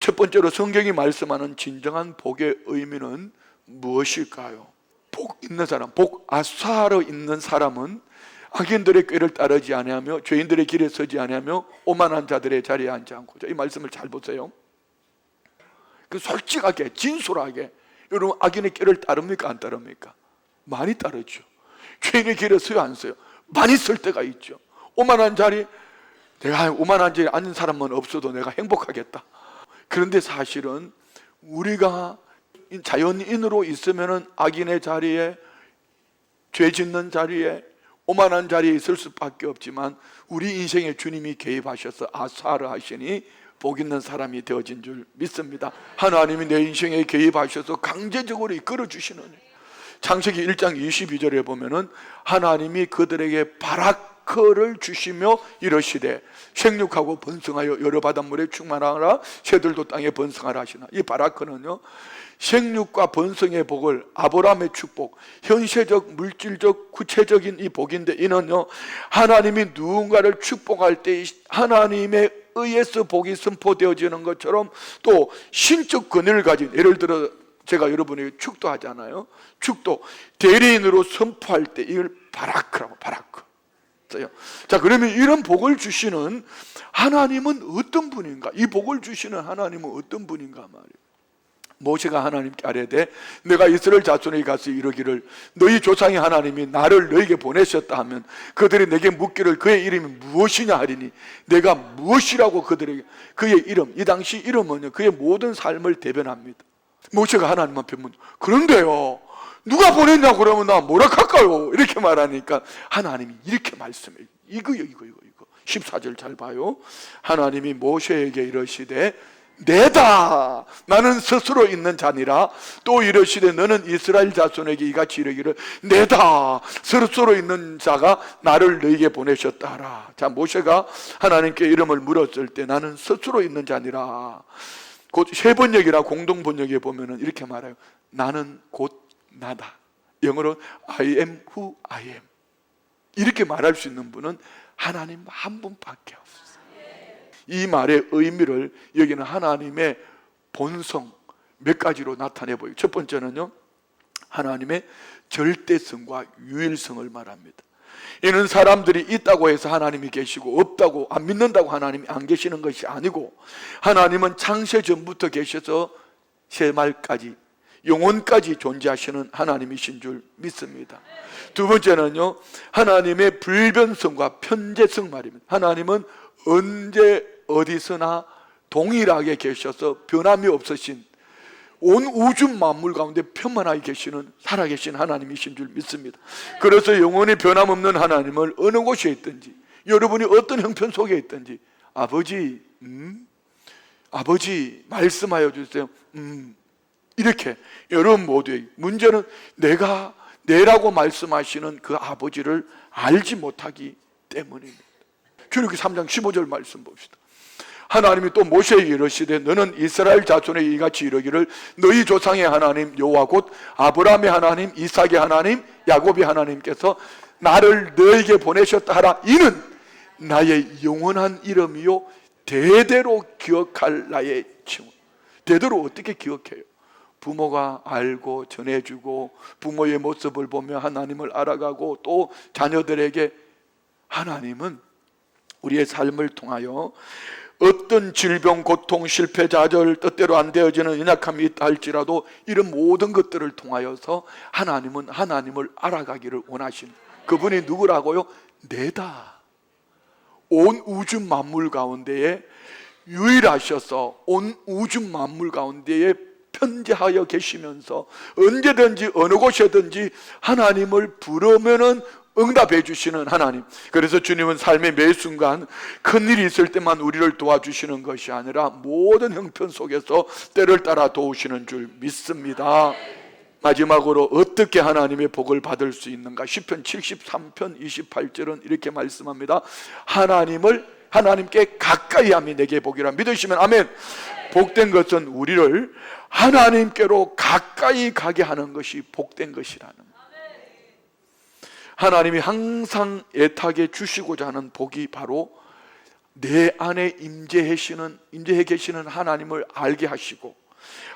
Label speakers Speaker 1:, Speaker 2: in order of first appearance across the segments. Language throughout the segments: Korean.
Speaker 1: 첫 번째로 성경이 말씀하는 진정한 복의 의미는 무엇일까요? 복 있는 사람, 복 아사로 있는 사람은 악인들의 꾀를 따르지 아니하며 죄인들의 길에 서지 아니하며 오만한 자들의 자리에 앉지 않고 이 말씀을 잘 보세요. 그 솔직하게 진솔하게 여러분 악인의 길을 따릅니까 안 따릅니까? 많이 따르죠. 죄인의 길에 서요 안 서요? 많이 설 때가 있죠. 오만한 자리 내가 오만한 자리에 앉은 사람은 없어도 내가 행복하겠다. 그런데 사실은 우리가 자연인으로 있으면은 악인의 자리에 죄 짓는 자리에 오만한 자리에 있을 수밖에 없지만 우리 인생에 주님이 개입하셔서 아사르 하시니 복 있는 사람이 되어진 줄 믿습니다. 하나님이 내 인생에 개입하셔서 강제적으로 이끌어 주시는 창세기 1장 22절에 보면은 하나님이 그들에게 바라 크를 주시며 이러시되 생육하고 번성하여 여러 바닷물에 충만하라 새들도 땅에 번성하라 하시나 이 바라크는요 생육과 번성의 복을 아브라함의 축복 현세적 물질적 구체적인 이 복인데 이는요 하나님이 누군가를 축복할 때 하나님의 의해서 복이 선포되어지는 것처럼 또 신적 권위를 가진 예를 들어 제가 여러분에게 축도하잖아요. 축도 대리인으로 선포할 때 이걸 바라크라고 바라크. 자 그러면 이런 복을 주시는 하나님은 어떤 분인가? 이 복을 주시는 하나님은 어떤 분인가 말이에요. 모세가 하나님께 아뢰되 내가 이스라엘 자손에게 가서 이르기를 너희 조상의 하나님이 나를 너에게 보내셨다 하면 그들이 내게 묻기를 그의 이름이 무엇이냐 하리니 내가 무엇이라고 그들에게 그의 이름 이 당시 이름은요 그의 모든 삶을 대변합니다. 모세가 하나님 앞에 문 그런데요 누가 보냈냐 그러면 나 뭐라 할까요? 이렇게 말하니까 하나님이 이렇게 말씀해요. 이거요 이거 이거 이거. 14절 잘 봐요. 하나님이 모세에게 이러시되 내다. 나는 스스로 있는 자니라. 또 이러시되 너는 이스라엘 자손에게 이같이 이르기를 내다. 스스로 있는 자가 나를 너에게 보내셨다 하라. 자 모세가 하나님께 이름을 물었을 때 나는 스스로 있는 자니라. 곧 세 번역이라 공동 번역에 보면은 이렇게 말해요. 나는 곧 나다 영어로 I am who I am 이렇게 말할 수 있는 분은 하나님 한 분밖에 없어요 이 말의 의미를 여기는 하나님의 본성 몇 가지로 나타내 보여요. 첫 번째는요, 하나님의 절대성과 유일성을 말합니다. 이는 사람들이 있다고 해서 하나님이 계시고 없다고 안 믿는다고 하나님이 안 계시는 것이 아니고 하나님은 창세 전부터 계셔서 세말까지 영혼까지 존재하시는 하나님이신 줄 믿습니다. 두 번째는요, 하나님의 불변성과 편재성 말입니다. 하나님은 언제 어디서나 동일하게 계셔서 변함이 없으신 온 우주 만물 가운데 편만하게 계시는 살아계신 하나님이신 줄 믿습니다. 그래서 영원히 변함없는 하나님을 어느 곳에 있든지 여러분이 어떤 형편 속에 있든지 아버지, 음, 아버지 말씀하여 주세요. 음, 이렇게 여러분 모두의 문제는 내가 내라고 말씀하시는 그 아버지를 알지 못하기 때문입니다. 출애굽기 3장 15절 말씀 봅시다. 하나님이 또 모세에게 이르시되 너는 이스라엘 자손에 이같이 이르기를 너희 조상의 하나님 여호와 곧 아브라함의 하나님 이삭의 하나님 야곱의 하나님께서 나를 너에게 보내셨다 하라 이는 나의 영원한 이름이요 대대로 기억할 나의 칭 대대로 어떻게 기억해요? 부모가 알고 전해주고 부모의 모습을 보며 하나님을 알아가고 또 자녀들에게 하나님은 우리의 삶을 통하여 어떤 질병, 고통, 실패, 좌절, 뜻대로 안 되어지는 연약함이 있다 할지라도 이런 모든 것들을 통하여서 하나님은 하나님을 알아가기를 원하신 그분이 누구라고요? 내다. 온 우주 만물 가운데에 유일하셔서 온 우주 만물 가운데에 편재하여 계시면서 언제든지 어느 곳에든지 하나님을 부르면은 응답해 주시는 하나님. 그래서 주님은 삶의 매 순간 큰 일이 있을 때만 우리를 도와주시는 것이 아니라 모든 형편 속에서 때를 따라 도우시는 줄 믿습니다. 마지막으로 어떻게 하나님의 복을 받을 수 있는가? 10편 73편 28절은 이렇게 말씀합니다. 하나님을 하나님께 가까이 함이 내게 복이라 믿으시면 아멘. 복된 것은 우리를 하나님께로 가까이 가게 하는 것이 복된 것이라는 하나님이 항상 애타게 주시고자 하는 복이 바로 내 안에 임재해 계시는 임재해 계시는 하나님을 알게 하시고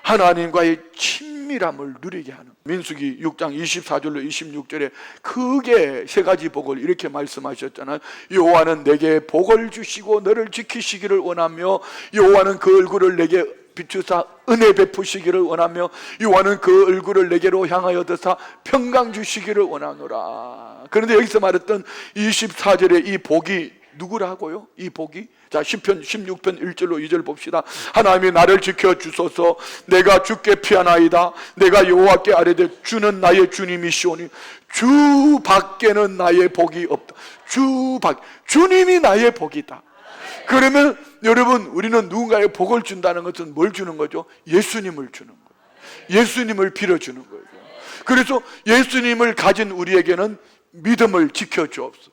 Speaker 1: 하나님과의 친밀함을 누리게 하는 민수기 6장 24절로 26절에 크게 세 가지 복을 이렇게 말씀하셨잖아요. 여호와는 내게 복을 주시고 너를 지키시기를 원하며 여호와는 그 얼굴을 내게 비추사 은혜 베푸시기를 원하며 여호와는 그 얼굴을 내게로 향하여 드사 평강 주시기를 원하노라. 그런데 여기서 말했던 24절의 이 복이 누구라고요? 이 복이 자 10편 16편 1절로 2절 봅시다. 하나님이 나를 지켜 주소서. 내가 주께 피하나이다. 내가 여호와께 아뢰되 주는 나의 주님이시오니 주 밖에는 나의 복이 없다. 주 밖, 주님이 나의 복이다. 그러면 여러분 우리는 누군가의 복을 준다는 것은 뭘 주는 거죠? 예수님을 주는 거예요. 예수님을 빌어주는 거예요. 그래서 예수님을 가진 우리에게는 믿음을 지켜 주옵소서.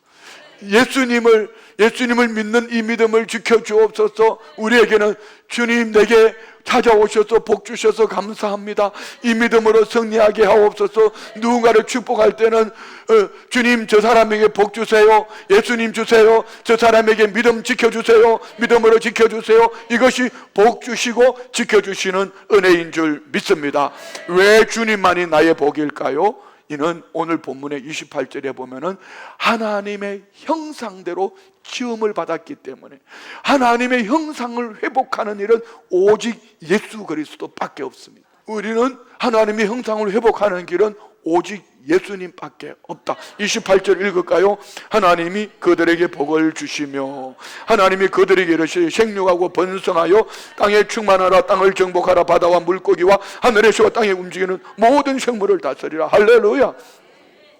Speaker 1: 예수님을 예수님을 믿는 이 믿음을 지켜 주옵소서. 우리에게는 주님 내게 찾아오셔서 복 주셔서 감사합니다. 이 믿음으로 승리하게 하옵소서. 누군가를 축복할 때는 어, 주님 저 사람에게 복 주세요. 예수님 주세요. 저 사람에게 믿음 지켜 주세요. 믿음으로 지켜 주세요. 이것이 복 주시고 지켜 주시는 은혜인 줄 믿습니다. 왜 주님만이 나의 복일까요? 이는 오늘 본문의 28절에 보면은 하나님의 형상대로 지음을 받았기 때문에 하나님의 형상을 회복하는 일은 오직 예수 그리스도밖에 없습니다. 우리는 하나님의 형상을 회복하는 길은 오직 예수님밖에 없다. 28절 읽을까요? 하나님이 그들에게 복을 주시며 하나님이 그들에게 이르시되 생육하고 번성하여 땅에 충만하라 땅을 정복하라 바다와 물고기와 하늘의 새와 땅에 움직이는 모든 생물을 다스리라. 할렐루야.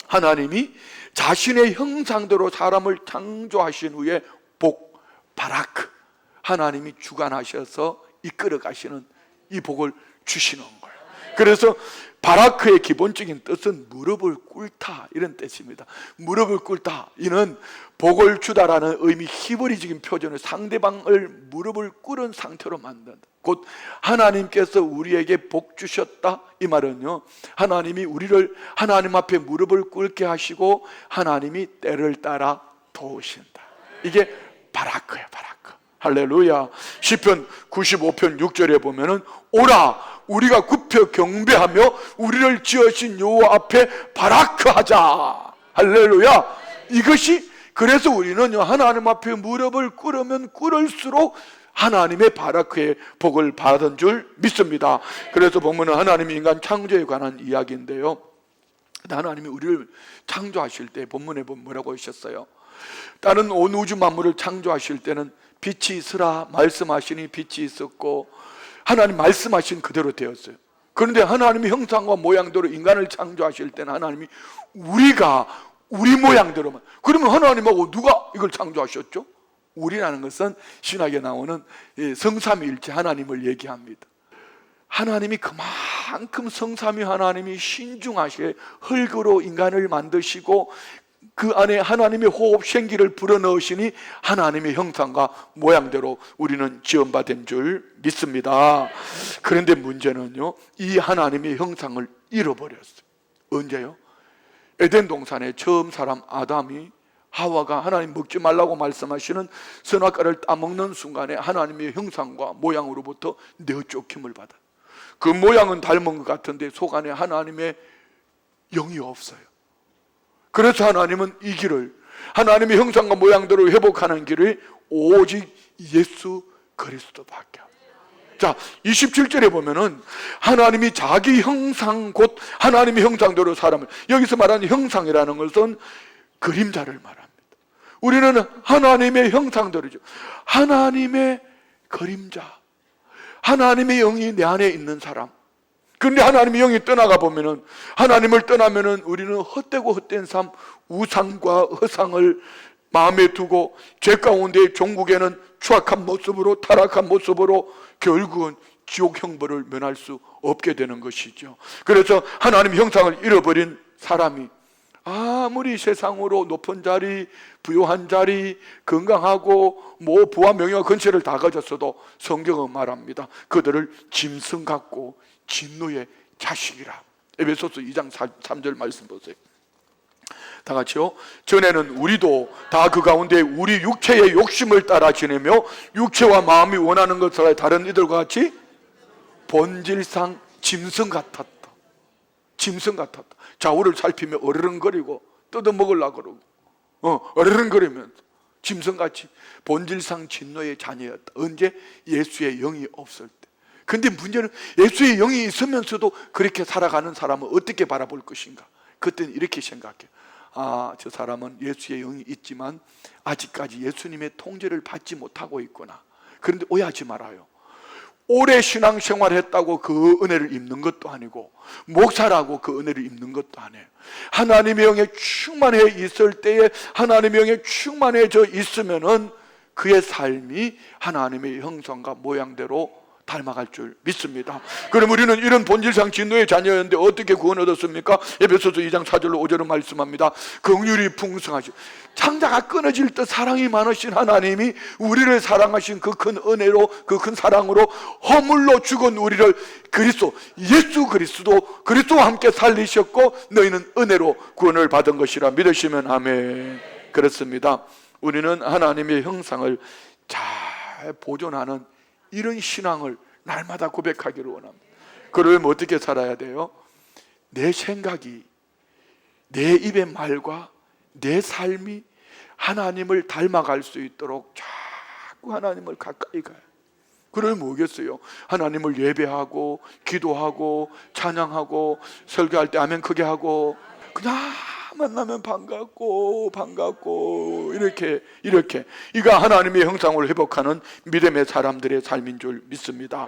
Speaker 1: 하나님이 자신의 형상대로 사람을 창조하신 후에 복 바라크 하나님이 주관하셔서 이끌어 가시는 이 복을 주시는. 그래서 바라크의 기본적인 뜻은 무릎을 꿇다 이런 뜻입니다. 무릎을 꿇다 이는 복을 주다라는 의미 히브리적인 표현을 상대방을 무릎을 꿇은 상태로 만든다. 곧 하나님께서 우리에게 복 주셨다 이 말은요. 하나님이 우리를 하나님 앞에 무릎을 꿇게 하시고 하나님이 때를 따라 도우신다. 이게 바라크야 바라크. 할렐루야. 시편 95편 6절에 보면은 오라 우리가 굽혀 경배하며 우리를 지으신 여호와 앞에 바라크하자. 할렐루야. 이것이 그래서 우리는 하나님 앞에 무릎을 꿇으면 꿇을수록 하나님의 바라크의 복을 받은 줄 믿습니다. 그래서 보면은 하나님이 인간 창조에 관한 이야기인데요. 하나님이 우리를 창조하실 때 본문에 보면 뭐라고 하셨어요? 다른 온 우주 만물을 창조하실 때는 빛이 있으라 말씀하시니 빛이 있었고 하나님 말씀하신 그대로 되었어요. 그런데 하나님의 형상과 모양대로 인간을 창조하실 때는 하나님이 우리가 우리 모양대로만 그러면 하나님하고 누가 이걸 창조하셨죠? 우리라는 것은 신학에 나오는 성삼위일체 하나님을 얘기합니다. 하나님이 그만큼 성삼위 하나님이 신중하시게 흙으로 인간을 만드시고 그 안에 하나님의 호흡 생기를 불어넣으시니 하나님의 형상과 모양대로 우리는 지원받은 줄 믿습니다. 그런데 문제는요, 이 하나님의 형상을 잃어버렸어요. 언제요? 에덴 동산에 처음 사람 아담이 하와가 하나님 먹지 말라고 말씀하시는 선악과를 따먹는 순간에 하나님의 형상과 모양으로부터 내쫓김을 받아. 그 모양은 닮은 것 같은데 속 안에 하나님의 영이 없어요. 그래서 하나님은 이 길을 하나님의 형상과 모양대로 회복하는 길을 오직 예수 그리스도밖에 자, 27절에 보면은 하나님이 자기 형상 곧 하나님의 형상대로 사람을 여기서 말하는 형상이라는 것은 그림자를 말합니다. 우리는 하나님의 형상대로죠. 하나님의 그림자. 하나님의 영이 내 안에 있는 사람. 근데 하나님의 영이 떠나가 보면은 하나님을 떠나면은 우리는 헛되고 헛된 삶, 우상과 허상을 마음에 두고 죄 가운데 종국에는 추악한 모습으로 타락한 모습으로 결국은 지옥 형벌을 면할 수 없게 되는 것이죠. 그래서 하나님 형상을 잃어버린 사람이 아무리 세상으로 높은 자리, 부유한 자리, 건강하고 뭐 부와 명예와 건세를 다 가졌어도 성경은 말합니다. 그들을 짐승 같고 진노의 자식이라. 에베소서 2장 3절 말씀 보세요. 다 같이요. 전에는 우리도 다 그 가운데 우리 육체의 욕심을 따라 지내며 육체와 마음이 원하는 것을 다른 이들과 같이 본질상 짐승 같았다. 짐승 같았다. 좌우를 살피며 어르렁거리고 뜯어 먹으려 그러고, 어, 어르렁거리면서 짐승같이 본질상 진노의 자녀였다. 언제 예수의 영이 없을 때. 근데 문제는 예수의 영이 있으면서도 그렇게 살아가는 사람은 어떻게 바라볼 것인가? 그때는 이렇게 생각해. 아, 저 사람은 예수의 영이 있지만 아직까지 예수님의 통제를 받지 못하고 있구나. 그런데 오해하지 말아요. 오래 신앙생활 했다고 그 은혜를 입는 것도 아니고 목사라고 그 은혜를 입는 것도 아니에요. 하나님의 영에 충만해 있을 때에 하나님의 영에 충만해져 있으면은 그의 삶이 하나님의 형상과 모양대로 닮아갈 줄 믿습니다. 그럼 우리는 이런 본질상 진노의 자녀였는데 어떻게 구원 얻었습니까? 에베소서 2장 4절로 5절은 말씀합니다. 긍휼이 풍성하시. 창자가 끊어질 듯 사랑이 많으신 하나님이 우리를 사랑하신 그 큰 은혜로 그 큰 사랑으로 허물로 죽은 우리를 그리스도 예수 그리스도 그리스도와 함께 살리셨고 너희는 은혜로 구원을 받은 것이라 믿으시면 아멘. 그렇습니다. 우리는 하나님의 형상을 잘 보존하는 이런 신앙을 날마다 고백하기를 원합니다. 그러면 어떻게 살아야 돼요? 내 생각이 내 입의 말과 내 삶이 하나님을 닮아갈 수 있도록 자꾸 하나님을 가까이 가요. 그러면 뭐겠어요? 하나님을 예배하고 기도하고 찬양하고 설교할 때 아멘 크게 하고 그냥 만나면 반갑고 반갑고 이렇게 이렇게 이가 하나님의 형상을 회복하는 믿음의 사람들의 삶인 줄 믿습니다.